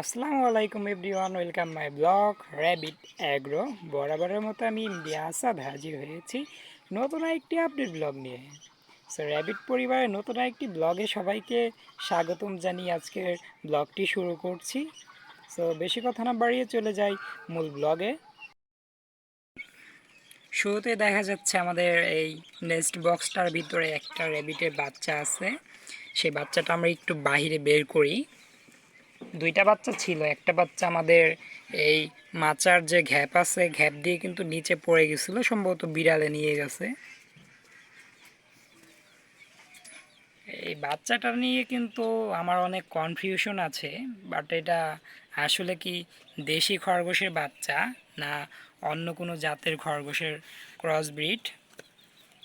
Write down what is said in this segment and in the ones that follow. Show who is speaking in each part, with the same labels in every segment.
Speaker 1: আসসালামু আলাইকুম everyone, welcome my blog, rabbit agro. বরাবরের মতো আমি ইন্ডিয়া আসাদ হাজির হয়েছি নতুন একটি আপডেট ব্লগ নিয়ে। সো র্যাবিট পরিবারের নতুন একটি ব্লগে সবাইকে স্বাগতম জানিয়ে আজকের ব্লগটি শুরু করছি। সো বেশি কথা না বাড়িয়ে চলে যাই মূল ব্লগে। শুরুতে দেখা যাচ্ছে আমাদের এই নেস্ট বক্সটার ভিতরে একটা র্যাবিটের বাচ্চা আছে। সেই বাচ্চাটা আমরা একটু বাইরে বের করি। দুইটা বাচ্চা ছিল। একটা বাচ্চা আমাদের এই মাচার যে ঘ্যাপ আছে, ঘ্যাপ দিয়ে কিন্তু নিচে পড়ে গেছিল, সম্ভবত বিড়ালে নিয়ে গেছে। এই বাচ্চাটা নিয়ে কিন্তু আমার অনেক কনফিউশন আছে বাট এটা আসলে কি দেশি খরগোশের বাচ্চা না অন্য কোনো জাতের খরগোশের ক্রস ব্রিড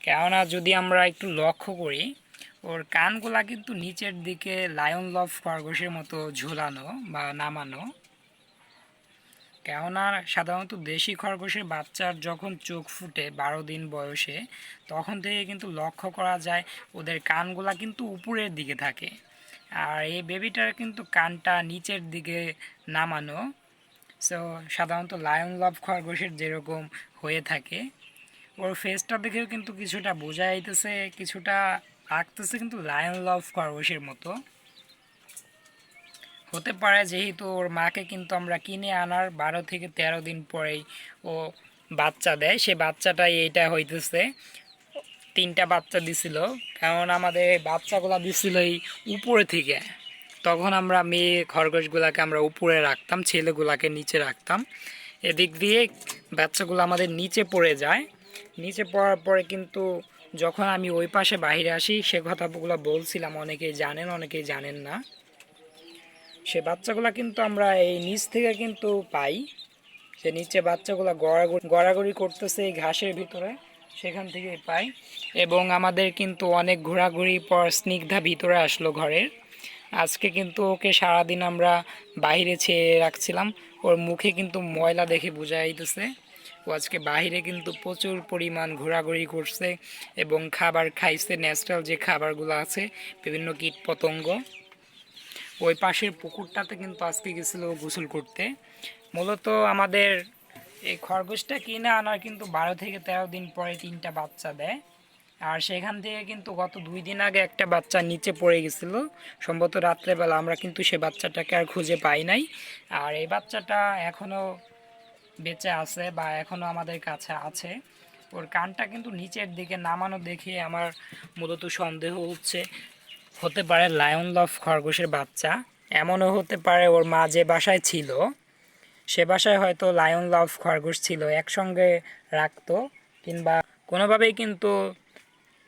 Speaker 1: কেননা যদি আমরা একটু লক্ষ্য করি ওর কানগুলা কিন্তু নিচের দিকে লায়ন লভ খরগোশের মতো ঝুলানো বা নামানো। কেননা সাধারণত দেশি খরগোশের বাচ্চার যখন চোখ ফুটে বারো দিন বয়সে, তখন থেকে কিন্তু লক্ষ্য করা যায় ওদের কানগুলা কিন্তু উপরের দিকে থাকে। আর এই বেবিটার কিন্তু কানটা নিচের দিকে নামানো। সো সাধারণত লায়ন লভ খরগোশের যেরকম হয়ে থাকে, ওর ফেসটা দেখেও কিন্তু কিছুটা বোঝা যাইতেছে, কিছুটা লাগতেছে কিন্তু লায়ন লভ খরগোশের মতো। হতে পারে যেহেতু ওর মাকে কিন্তু আমরা কিনে আনার বারো থেকে তেরো দিন পরেই ও বাচ্চা দেয়। সে বাচ্চাটাই এইটা হইতেছে। তিনটা বাচ্চা দিছিল। কারণ আমাদের বাচ্চাগুলো দিছিল এই উপরে থেকে। তখন আমরা মেয়ে খরগোশগুলাকে আমরা উপরে রাখতাম, ছেলেগুলাকে নিচে রাখতাম। এদিক দিয়ে বাচ্চাগুলো আমাদের নিচে পড়ে যায়। নিচে পড়ার পরে কিন্তু যখন আমি ওই পাশে বাইরে আসি, সে কথাগুলো বলছিলাম অনেকেই জানেন অনেকেই জানেন না। সে বাচ্চাগুলো কিন্তু আমরা এই নিচ থেকে কিন্তু পাই। সে নিচে বাচ্চাগুলো গড়াগড়ি গড়াগড়ি করতেছে এই ঘাসের ভিতরে, সেখান থেকেই পাই। এবং আমাদের কিন্তু অনেক ঘোরাঘুরি পর স্নিগ্ধা ভিতরে আসলো ঘরের। আজকে কিন্তু ওকে সারাদিন আমরা বাইরে ছেড়ে রাখছিলাম। ওর মুখে কিন্তু ময়লা দেখে বোঝা যাইতেছে ও আজকে বাইরে কিন্তু প্রচুর পরিমাণ ঘোরাঘুরি করছে এবং খাবার খাইছে, ন্যাচারাল যে খাবারগুলো আছে, বিভিন্ন কীট পতঙ্গ ওই পাশের পুকুরটাতে কিন্তু আজকে গেছিল গোসল করতে। মূলত আমাদের এই খরগোশটা কিনে আনার কিন্তু বারো থেকে তেরো দিন পরে তিনটা বাচ্চা দেয়। আর সেখান থেকে কিন্তু গত দুই দিন আগে একটা বাচ্চা নিচে পড়ে গেছিল। সম্ভবত রাত্রেবেলা আমরা কিন্তু সে বাচ্চাটাকে আর খুঁজে পাই নাই। আর এই বাচ্চাটা এখনও বেঁচে আছে বা এখনও আমাদের কাছে আছে। ওর কানটা কিন্তু নিচের দিকে নামানো দেখে আমার মূলত সন্দেহ হচ্ছে। হতে পারে লায়ন লভ খরগোশের বাচ্চা। এমনও হতে পারে ওর মা যে বাসায় ছিল, সে বাসায় হয়তো লায়ন লাভ খরগোশ ছিল, একসঙ্গে রাখতো কিংবা কোনোভাবেই কিন্তু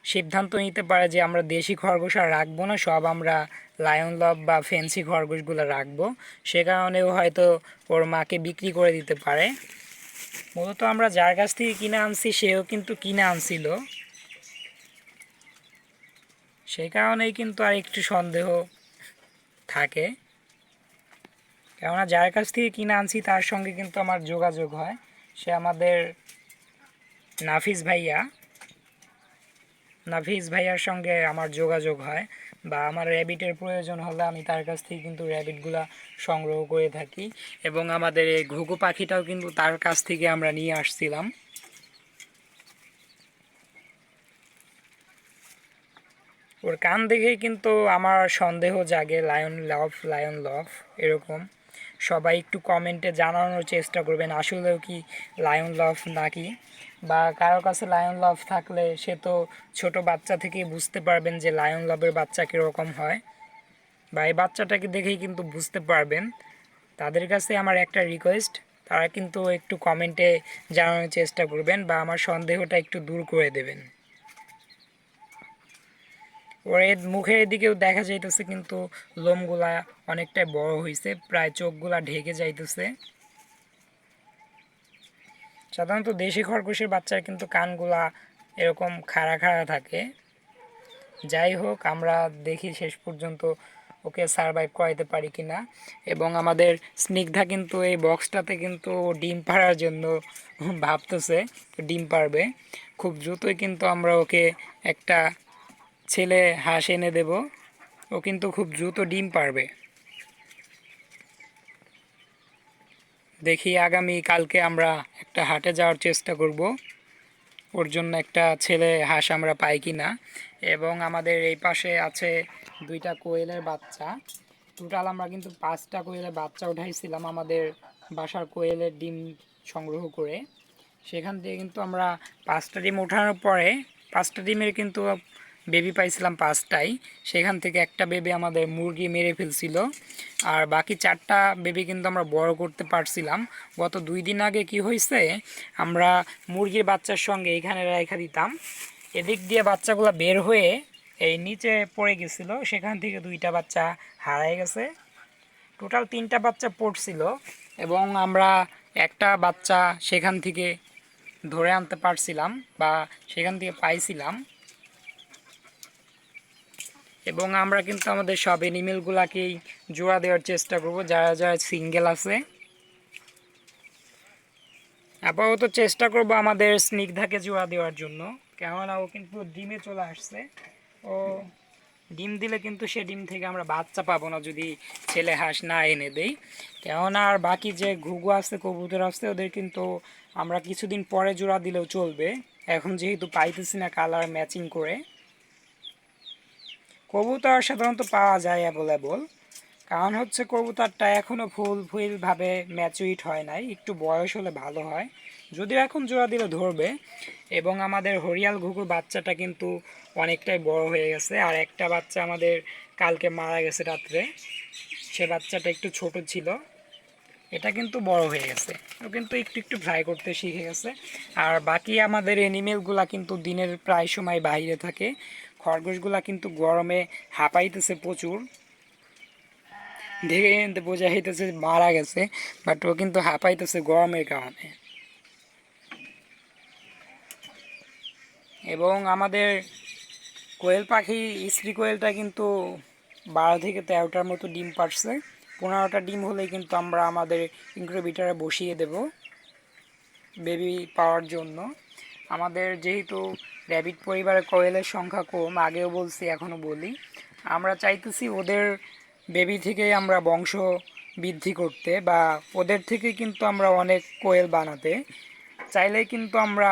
Speaker 1: সিদ্ধান্ত নিতে পারে যে আমরা দেশি খরগোশ আর রাখব না, সব আমরা লায়ন লভ বা ফেন্সি খরগোশগুলো রাখব। সে কারণেও হয়তো ওর মাকে বিক্রি করে দিতে পারে। মূলত আমরা যার কাছ থেকে কিনে আনছি, সেও কিন্তু কিনে আনছিল। সেই কারণেই কিন্তু আর একটু সন্দেহ থাকে। কেননা যার কাছ থেকে কিনে আনছি, তার সঙ্গে কিন্তু আমার যোগাযোগ হয়। সে আমাদের নাফিস ভাইয়া। নাফিস ভাইয়ার সঙ্গে আমার যোগাযোগ হয়। বা আমার র্যাবিটের প্রয়োজন হলে আমি তার কাছ থেকে কিন্তু র্যাবিটগুলা সংগ্রহ করে থাকি এবং আমাদের এই ঘুঘু পাখিটাও কিন্তু তার কাছ থেকে আমরা নিয়ে আসছিলাম। ওর কান দেখেই কিন্তু আমার সন্দেহ জাগে লায়ন লভ লায়ন লভ এরকম। সবাই একটু কমেন্টে জানানোর চেষ্টা করবেন, আসলেও কি লায়ন লভ নাকি? বা কারও কাছে লায়ন লভ থাকলে সে তো ছোট বাচ্চা থেকেই বুঝতে পারবেন যে লায়ন লভের বাচ্চা কীরকম হয়। বা এই বাচ্চাটাকে দেখেই কিন্তু বুঝতে পারবেন। তাদের কাছে আমার একটা রিকোয়েস্ট তারা কিন্তু একটু কমেন্টে জানানোর চেষ্টা করবেন বা আমার সন্দেহটা একটু দূর করে দেবেন। ওর এর মুখের দিকেও দেখা যাইতেছে কিন্তু লোমগুলা অনেকটাই বড় হয়েছে প্রায় চোখগুলা ঢেকে যাইতেছে। সাধারণত দেশি খরগোশের বাচ্চার কিন্তু কানগুলা এরকম খাড়া খাড়া থাকে। যাই হোক, আমরা দেখি শেষ পর্যন্ত ওকে সারভাইভ করাইতে পারি কি না এবং আমাদের স্নিগ্ধা কিন্তু এই বক্সটাতে কিন্তু ডিম পাড়ার জন্য ভাবতেছে, ডিম পারবে খুব দ্রুতই কিন্তু আমরা ওকে একটা ছেলে হাঁস এনে দেব। ও কিন্তু খুব দ্রুত ডিম পারবে দেখি আগামী কালকে আমরা একটা হাটে যাওয়ার চেষ্টা করব। ওর জন্য একটা ছেলে হাঁস আমরা পাই কি না এবং আমাদের এই পাশে আছে দুইটা কোয়েলের বাচ্চা। টোটাল আমরা কিন্তু পাঁচটা কোয়েলের বাচ্চা উঠাইছিলাম আমাদের বাসার কোয়েলের ডিম সংগ্রহ করে। সেখান থেকে কিন্তু আমরা পাঁচটা ডিম ওঠানোর পরে, পাঁচটা ডিমের কিন্তু বেবি পাইছিলাম পাঁচটাই সেখান থেকে একটা বেবি আমাদের মুরগি মেরে ফেলছিল। আর বাকি চারটা বেবি কিন্তু আমরা বড় করতে পারছিলাম। গত দুই দিন আগে কি হয়েছে, আমরা মুরগির বাচ্চার সঙ্গে এখানে রেখা দিতাম। এদিক দিয়ে বাচ্চাগুলো বের হয়ে এই নিচে পড়ে গেছিল। সেখান থেকে দুইটা বাচ্চা হারাই গেছে। টোটাল তিনটা বাচ্চা পড়ছিল এবং আমরা একটা বাচ্চা সেখান থেকে ধরে আনতে পারছিলাম বা সেখান থেকে পাইছিলাম। এবং আমরা কিন্তু আমাদের সব এনিমেলগুলাকেই জোড়া দেওয়ার চেষ্টা করব, যারা যারা সিঙ্গেল আছে। আপাতত চেষ্টা করব আমাদের স্নিগ্ধাকে জোড়া দেওয়ার জন্য। কেননা ও কিন্তু ডিমে চলে আসছে। ও ডিম দিলে কিন্তু সে ডিম থেকে আমরা বাচ্চা পাবো না যদি ছেলে হাঁস না এনে দেই। কেননা আর বাকি যে ঘুঘু আছে, কবুতর আছে, ওদের কিন্তু আমরা কিছুদিন পরে জোড়া দিলেও চলবে। এখন যেহেতু পাইতেছি না কালার ম্যাচিং করে। কবুতর সাধারণত পাওয়া যায় অ্যাভেলেবল কারণ হচ্ছে কবুতরটা এখনও ফুল, ফুলভাবে ম্যাচুইট হয় নাই, একটু বয়স হলে ভালো হয়। যদিও এখন জোড়া দিলে ধরবে, এবং আমাদের হরিয়াল ঘুঘুর বাচ্চাটা কিন্তু অনেকটাই বড় হয়ে গেছে, আর একটা বাচ্চা আমাদের কালকে মারা গেছে রাত্রে, সে বাচ্চাটা একটু ছোট ছিল, এটা কিন্তু বড় হয়ে গেছে। ও কিন্তু একটু একটু ফ্রাই করতে শিখে গেছে, আর বাকি আমাদের এনিমেলগুলা কিন্তু দিনের প্রায় সময় বাইরে থাকে খরগোশগুলা কিন্তু গরমে হাঁপাইতেছে প্রচুর। দেখে কিন্তু বোঝা হইতেছে মারা গেছে বাট ও কিন্তু হাঁপাইতেছে গরমের কারণে। এবং আমাদের কোয়েল পাখি, স্ত্রী কোয়েলটা কিন্তু বারো থেকে তেরোটার মতো ডিম পারছে। পনেরোটা ডিম হলেই কিন্তু আমরা আমাদের ইনক্রোবিটারে বসিয়ে দেব বেবি পাওয়ার জন্য। আমাদের যেহেতু র্যাবিট পরিবারের কোয়েলের সংখ্যা কম, আগেও বলছি এখনও বলি। আমরা চাইতেছি ওদের বেবি থেকেই আমরা বংশ বৃদ্ধি করতে বা ওদের থেকে কিন্তু আমরা অনেক কোয়েল বানাতে। চাইলে কিন্তু আমরা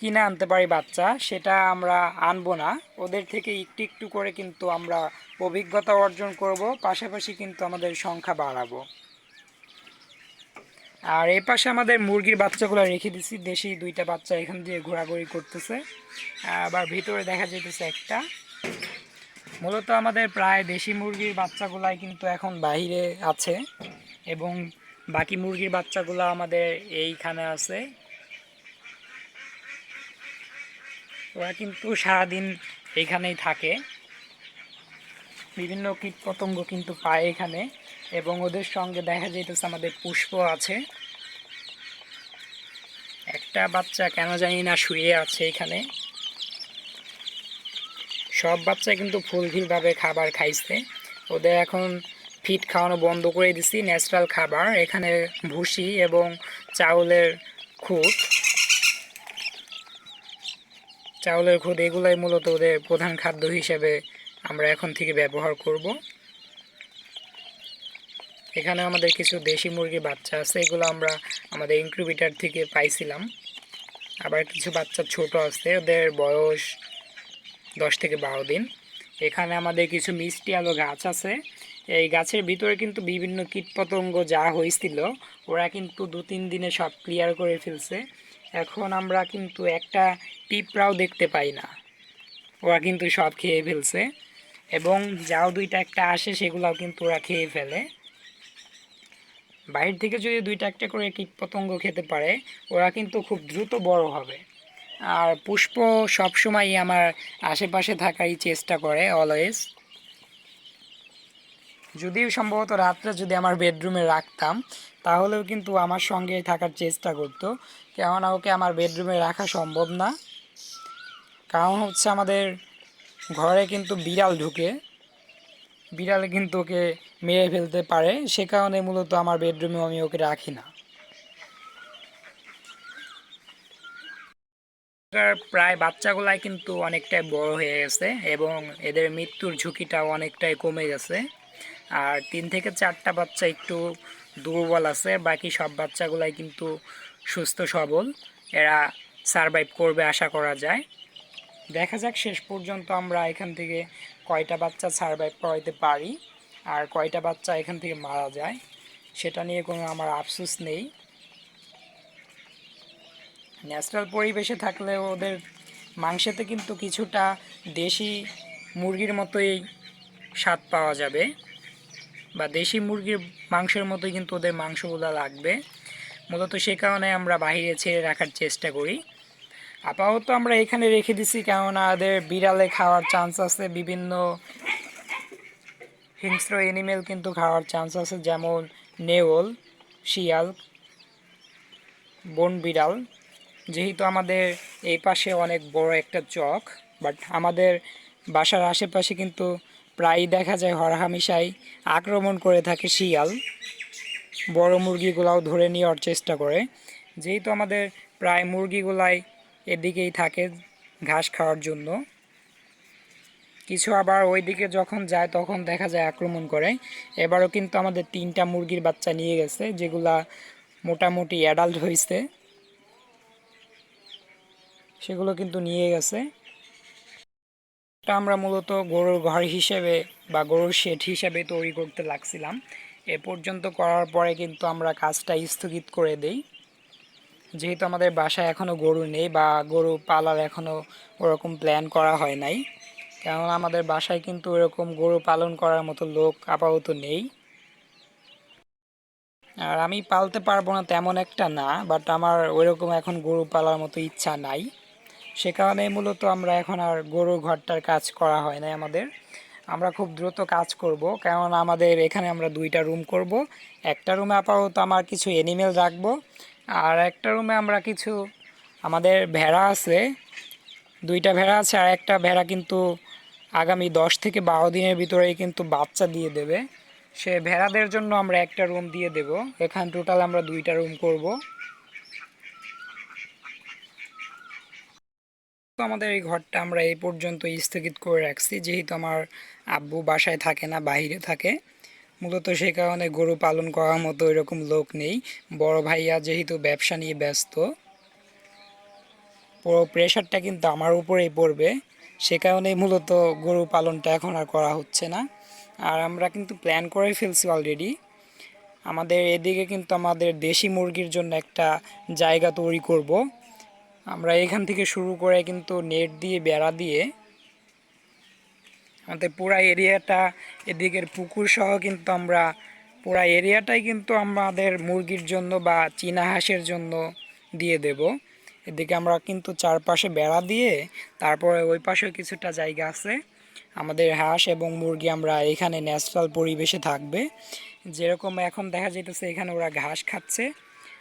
Speaker 1: কিনে আনতে পারি বাচ্চা, সেটা আমরা আনব না। ওদের থেকে একটু একটু করে কিন্তু আমরা অভিজ্ঞতা অর্জন করব, পাশাপাশি কিন্তু আমাদের সংখ্যা বাড়াবো। আর এই পাশে আমাদের মুরগির বাচ্চাগুলো রেখে দিছি। দেশি দুইটা বাচ্চা এখান দিয়ে ঘোরাঘুরি করতেছে। আবার ভিতরে দেখা যেতেছে একটা। মূলত আমাদের প্রায় দেশি মুরগির বাচ্চাগুলাই কিন্তু এখন বাইরে আছে এবং বাকি মুরগির বাচ্চাগুলো আমাদের এইখানে আছে। ওরা কিন্তু সারাদিন এইখানেই থাকে। বিভিন্ন কীট পতঙ্গ কিন্তু পায় এখানে, এবং ওদের সঙ্গে দেখা যাইতেছে আমাদের পুষ্প আছে। একটা বাচ্চা কেন জানি না শুয়ে আছে এখানে। সব বাচ্চা কিন্তু ফুলফিলভাবে খাবার খাইছে। ওদের এখন ফিট খাওয়ানো বন্ধ করে দিছি, ন্যাচারাল খাবার। এখানে ভুসি এবং চাউলের খুদ চাউলের খুদ এগুলাই মূলত ওদের প্রধান খাদ্য হিসেবে আমরা এখন থেকে ব্যবহার করব। এখানে আমাদের কিছু দেশি মুরগির বাচ্চা আছে, এগুলো আমরা আমাদের ইনক্রিবিটার থেকে পাইছিলাম। আবার কিছু বাচ্চা ছোট আছে, ওদের বয়স দশ থেকে বারো দিন। এখানে আমাদের কিছু মিষ্টি আলো গাছ আছে। এই গাছের ভিতরে কিন্তু বিভিন্ন কীটপতঙ্গ যা হয়েছিল, ওরা কিন্তু দু তিন দিনে সব ক্লিয়ার করে ফেলছে। এখন আমরা কিন্তু একটা পিঁপড়াও দেখতে পাই না। ওরা কিন্তু সব খেয়ে ফেলছে। এবং যাও দুইটা একটা আসে, সেগুলোও কিন্তু ওরা খেয়ে ফেলে। বাইরে থেকে যদি দুইটা একটা করে কীট পতঙ্গ খেতে পারে, ওরা কিন্তু খুব দ্রুত বড় হবে। আর পুষ্প সবসময়ই আমার আশেপাশে থাকারই চেষ্টা করে অলওয়েজ যদিও সম্ভবত রাত্রে যদি আমার বেডরুমে রাখতাম, তাহলেও কিন্তু আমার সঙ্গে থাকার চেষ্টা করতো। কেননা ওকে আমার বেডরুমে রাখা সম্ভব না। কারণ হচ্ছে আমাদের ঘরে কিন্তু বিড়াল ঢুকে। বিড়াল কিন্তু ওকে মেরে ফেলতে পারে। সে কারণে মূলত আমার বেডরুমে আমি ওকে রাখি না। প্রায় বাচ্চাগুলাই কিন্তু অনেকটাই বড় হয়ে গেছে এবং এদের মৃত্যুর ঝুঁকিটাও অনেকটাই কমে গেছে। আর তিন থেকে চারটা বাচ্চা একটু দুর্বল আছে, বাকি সব বাচ্চাগুলাই কিন্তু সুস্থ সবল। এরা সারভাইভ করবে আশা করা যায়। দেখা যাক শেষ পর্যন্ত আমরা এখান থেকে কয়টা বাচ্চা সারভাইভ করাইতে পারি আর কয়টা বাচ্চা এখান থেকে মারা যায়, সেটা নিয়ে কোনো আমার আফসোস নেই। ন্যাচারাল পরিবেশে থাকলে ওদের মাংসেতে কিন্তু কিছুটা দেশি মুরগির মতোই স্বাদ পাওয়া যাবে বা দেশি মুরগির মাংসের মতোই কিন্তু ওদের মাংসগুলো লাগবে। মূলত সে কারণে আমরা বাইরে ছেড়ে রাখার চেষ্টা করি। আপাতত আমরা এখানে রেখে দিছি, কেননা ওদের বিড়ালে খাওয়ার চান্স আছে। বিভিন্ন হিংস্র এনিমেল কিন্তু খাওয়ার চান্স আছে, যেমন নেওল, শিয়াল, বন বিড়াল। যেহেতু আমাদের এই পাশে অনেক বড় একটা চক বাট আমাদের বাসার আশেপাশে কিন্তু প্রায়ই দেখা যায় হরহামেশাই আক্রমণ করে থাকে শিয়াল। বড় মুরগিগুলাও ধরে নেওয়ার চেষ্টা করে। যেহেতু আমাদের প্রায় মুরগিগুলাই এদিকেই থাকে ঘাস খাওয়ার জন্য। কিছু আবার ওইদিকে যখন যায় তখন দেখা যায় আক্রমণ করে। এবারও কিন্তু আমাদের তিনটা মুরগির বাচ্চা নিয়ে গেছে, যেগুলা মোটামুটি অ্যাডাল্ট হয়েছে সেগুলো কিন্তু নিয়ে গেছে। আমরা মূলত গরুর ঘর হিসেবে বা গরুর শেড হিসেবে তৈরি করতে লাগছিলাম। এ পর্যন্ত করার পরে কিন্তু আমরা কাজটা স্থগিত করে দেই। যেহেতু আমাদের বাসায় এখনও গরু নেই বা গরু পালার এখনও ওরকম প্ল্যান করা হয় নাই। কেননা আমাদের বাসায় কিন্তু ওরকম গরু পালন করার মতো লোক আপাতত নেই। আর আমি পালতে পারব না তেমন একটা না বাট আমার ওইরকম এখন গরু পালার মতো ইচ্ছা নাই। সে কারণে মূলত আমরা এখন আর গরু ঘরটার কাজ করা হয় না আমাদের। আমরা খুব দ্রুত কাজ করব কারণ আমাদের এখানে আমরা দুইটা রুম করব। একটা রুমে আপাতত আমার কিছু এনিমেল রাখব আর একটা রুমে আমরা কিছু, আমাদের ভেড়া আছে, দুইটা ভেড়া আছে আর একটা ভেড়া কিন্তু আগামী দশ থেকে বারো দিনের ভিতরেই কিন্তু বাচ্চা দিয়ে দেবে। সে ভেড়াদের জন্য আমরা একটা রুম দিয়ে দেব। এখান টোটাল আমরা দুইটা রুম করব। তো আমাদের এই ঘরটা আমরা এই পর্যন্ত স্থগিত করে রাখছি। যেহেতু আমার আব্বু বাসায় থাকে না, বাইরে থাকে। মূলত সে কারণে গরু পালন করার মতো এরকম লোক নেই। বড় ভাইয়া যেহেতু ব্যবসা নিয়ে ব্যস্ত, পুরো প্রেশারটা কিন্তু আমার উপরেই পড়বে। সে কারণেই মূলত গরু পালনটা এখন আর করা হচ্ছে না। আর আমরা কিন্তু প্ল্যান করে ফেলছি অলরেডি আমাদের এদিকে কিন্তু আমাদের দেশি মুরগির জন্য একটা জায়গা তৈরি করব। আমরা এখান থেকে শুরু করে কিন্তু নেট দিয়ে, বেড়া দিয়ে আমাদের পুরা এরিয়াটা, এদিকের পুকুর সহ কিন্তু আমরা, পুরা এরিয়াটাই কিন্তু আমাদের মুরগির জন্য বা চীনা হাঁসের জন্য দিয়ে দেব। এদিকে আমরা কিন্তু চারপাশে বেড়া দিয়ে, তারপরে ওই পাশেও কিছুটা জায়গা আছে। আমাদের হাঁস এবং মুরগি আমরা এখানে ন্যাচারাল পরিবেশে থাকবে। যেরকম এখন দেখা যেতেছে এখানে ওরা ঘাস খাচ্ছে।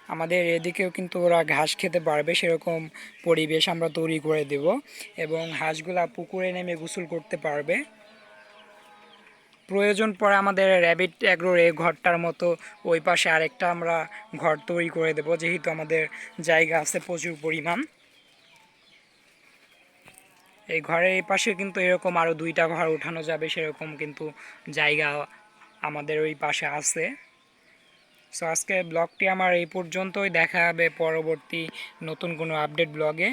Speaker 1: আমাদের এদিকেও কিন্তু ওরা ঘাস খেতে পারবে, সেরকম পরিবেশ আমরা তৈরি করে দেব এবং হাঁসগুলা পুকুরে নেমে গোসল করতে পারবে। প্রয়োজন পড়ে আমাদের র্যাবিট অ্যাগ্রোর এই ঘরটার মতো ওই পাশে আরেকটা আমরা ঘর তৈরি করে দেব, যেহেতু আমাদের জায়গা আছে প্রচুর পরিমাণ। এই ঘরের এই পাশে কিন্তু এরকম আরও দুইটা ঘর উঠানো যাবে, সেরকম কিন্তু জায়গা আমাদের ওই পাশে আছে। সো আজকে ব্লগটি আমার এই পর্যন্তই, দেখা হবে পরবর্তী নতুন কোনো আপডেট ব্লগে